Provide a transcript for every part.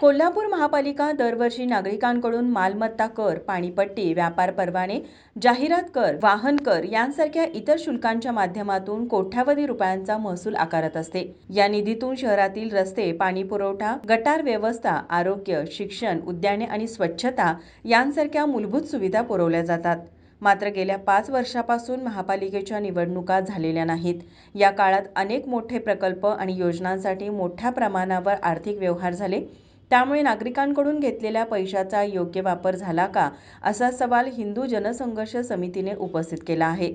कोल्हापूर महापालिका दरवर्षी नागरिकांकडून मालमत्ता कर पाणीपट्टी व्यापार परवाने जाहिरात कर वाहन कर यांसारख्या इतर शुल्कांच्या माध्यमातून कोट्यावधी रुपयांचा महसूल आकारत असते. या निधीतून शहरातील रस्ते पाणी पुरवठा गटार व्यवस्था आरोग्य शिक्षण उद्याने आणि स्वच्छता यांसारख्या मूलभूत सुविधा पुरवल्या जातात. मात्र गेल्या पाच वर्षापासून महापालिकेच्या निवडणुका झालेल्या नाहीत. या काळात अनेक मोठे प्रकल्प आणि योजनांसाठी मोठ्या प्रमाणावर आर्थिक व्यवहार झाले. त्यामुळे नागरिकांकडून घेतलेल्या पैशाचा योग्य वापर झाला का असा सवाल हिंदू जनसंघर्ष समितीने उपस्थित केला आहे.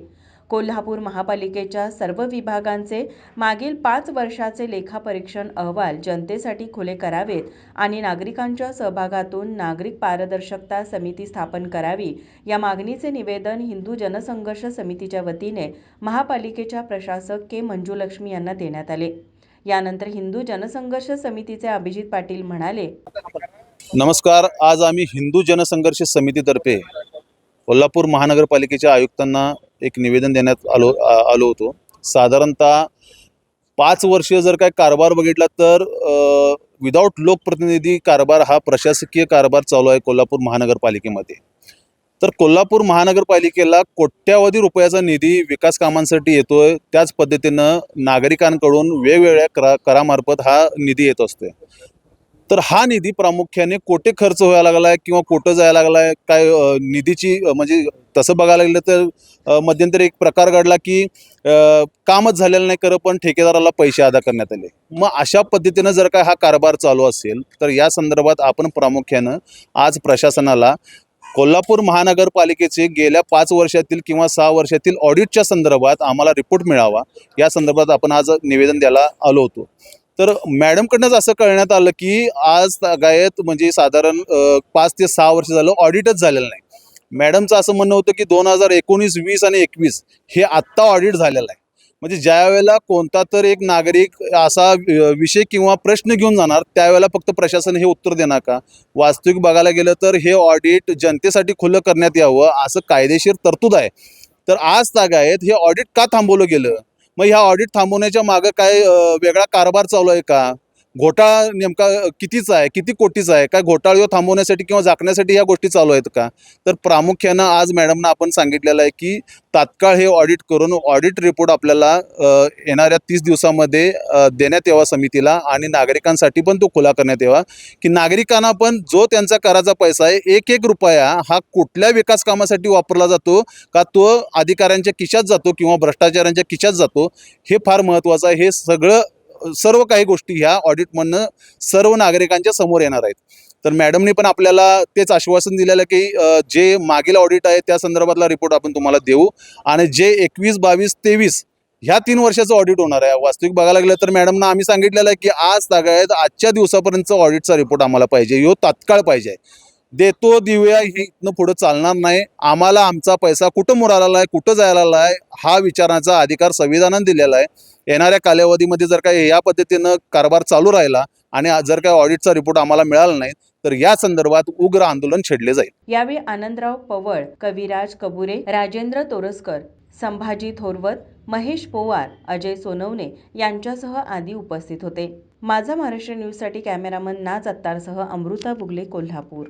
कोल्हापूर महापालिकेच्या सर्व विभागांचे मागील पाच वर्षाचे लेखापरीक्षण अहवाल जनतेसाठी खुले करावेत आणि नागरिकांच्या सहभागातून नागरिक पारदर्शकता समिती स्थापन करावी या मागणीचे निवेदन हिंदू जनसंघर्ष समितीच्या वतीने महापालिकेच्या प्रशासक के. मंजुलक्ष्मी यांना देण्यात आले. यानंतर हिंदू जनसंघर्ष समितीचे अभिजित पाटील म्हणाले नमस्कार आज आम्ही हिंदू जनसंघर्ष समितीतर्फे कोल्हापूर महानगरपालिकेच्या आयुक्तांना एक निवेदन देण्यात आलो आलो होतो. साधारणतः पाच वर्ष जर काय कारभार बघितला तर विदाऊट लोकप्रतिनिधी कारभार हा प्रशासकीय कारभार चालू आहे कोल्हापूर महानगरपालिकेमध्ये. तर कोल्हापूर महानगरपालिकेला कोट्यावधी रुपयाचा निधी विकास कामांसाठी येतोय. त्याच पद्धतीनं नागरिकांकडून वेगवेगळ्या करा करामार्फत हा निधी येत असतोय. तर हा निधी प्रामुख्याने कोठे खर्च व्हायला लागलाय किंवा कुठं जायला लागलाय? काय निधीची म्हणजे तसं बघायला गेलं तर मध्यंतरी एक प्रकार घडला की कामच झालेलं नाही खरं पण ठेकेदाराला पैसे अदा करण्यात आले. मग अशा पद्धतीनं जर काय हा कारभार चालू असेल तर या संदर्भात आपण प्रामुख्यानं आज प्रशासनाला कोल्हापूर महानगरपालिकेचे गेल्या पाच वर्षातील किंवा सहा वर्षातील ऑडिटच्या संदर्भात आम्हाला रिपोर्ट मिळावा. या संदर्भात आपण आज निवेदन द्यायला आलो होतो. तर मॅडमकडनंच असं कळण्यात आलं की आज गायत म्हणजे साधारण पाच ते सहा वर्ष झालं ऑडिटच झालेलं नाही. मॅडमचं असं म्हणणं होतं की दोन हजार एकोणीस वीस आणि एकवीस हे आत्ता ऑडिट झालेलं आहे. म्हणजे ज्या वेळेला कोणता तर एक नागरिक असा विषय किंवा प्रश्न घेऊन जाणार त्यावेळेला फक्त प्रशासन हे उत्तर देणार का? वास्तविक बघायला गेलं तर हे ऑडिट जनतेसाठी खुलं करण्यात यावं असं कायदेशीर तरतूद आहे. तर आज तागायत हे ऑडिट का थांबवलं गेलं? मग ह्या ऑडिट थांबवण्याच्या मागं काय वेगळा कारभार चालू आहे का? घोटाळा नेमका कितीचा आहे? किती कोटीचा आहे? काय घोटाळ्यो थांबवण्यासाठी किंवा झाकण्यासाठी ह्या गोष्टी चालू आहेत का? तर प्रामुख्यानं आज मॅडमनं आपण सांगितलेलं आहे की तात्काळ हे ऑडिट करून ऑडिट रिपोर्ट आपल्याला येणाऱ्या तीस दिवसामध्ये देण्यात यावा समितीला आणि नागरिकांसाठी पण तो खुला करण्यात यावा. की नागरिकांना पण जो त्यांचा कराचा पैसा आहे एक एक रुपया हा कुठल्या विकास कामासाठी वापरला जातो? का तो अधिकाऱ्यांच्या खिशात जातो किंवा भ्रष्टाचारांच्या खिशात जातो? हे फार महत्त्वाचं आहे. हे सगळं सर्व काही गोष्टी ह्या ऑडिटमधनं सर्व नागरिकांच्या समोर येणार आहेत. तर मॅडमनी पण आपल्याला तेच आश्वासन दिलेलं आहे की जे मागील ऑडिट आहे त्या संदर्भातला रिपोर्ट आपण तुम्हाला देऊ. आणि जे एकवीस बावीस तेवीस ह्या तीन वर्षाचं ऑडिट होणार आहे. वास्तविक बघायला गेलं तर मॅडमना आम्ही सांगितलेलं आहे की आज सगळ्यात आजच्या दिवसापर्यंतचा ऑडिटचा रिपोर्ट आम्हाला पाहिजे. ह्यो तात्काळ पाहिजे. देतो देऊया हे इथनं पुढं चालणार नाही. आम्हाला आमचा पैसा कुठं मुराला आहे कुठं जायला आहे हा विचारण्याचा अधिकार संविधानानं दिलेला आहे. येणाऱ्या कालावधीमध्ये जर काही या पद्धतीनं कारभार चालू राहिला आणि जर काही ऑडिटचा रिपोर्ट आम्हाला मिळाला नाही तर या संदर्भात उग्र आंदोलन छेडले जाईल. यावेळी आनंदराव पवळ कविराज कबुरे राजेंद्र तोरसकर संभाजी थोरवत महेश पोवार अजय सोनवणे यांच्यासह आदी उपस्थित होते. माझा महाराष्ट्र न्यूजसाठी कॅमेरामन नाज अत्तारसह अमृता बुगले कोल्हापूर.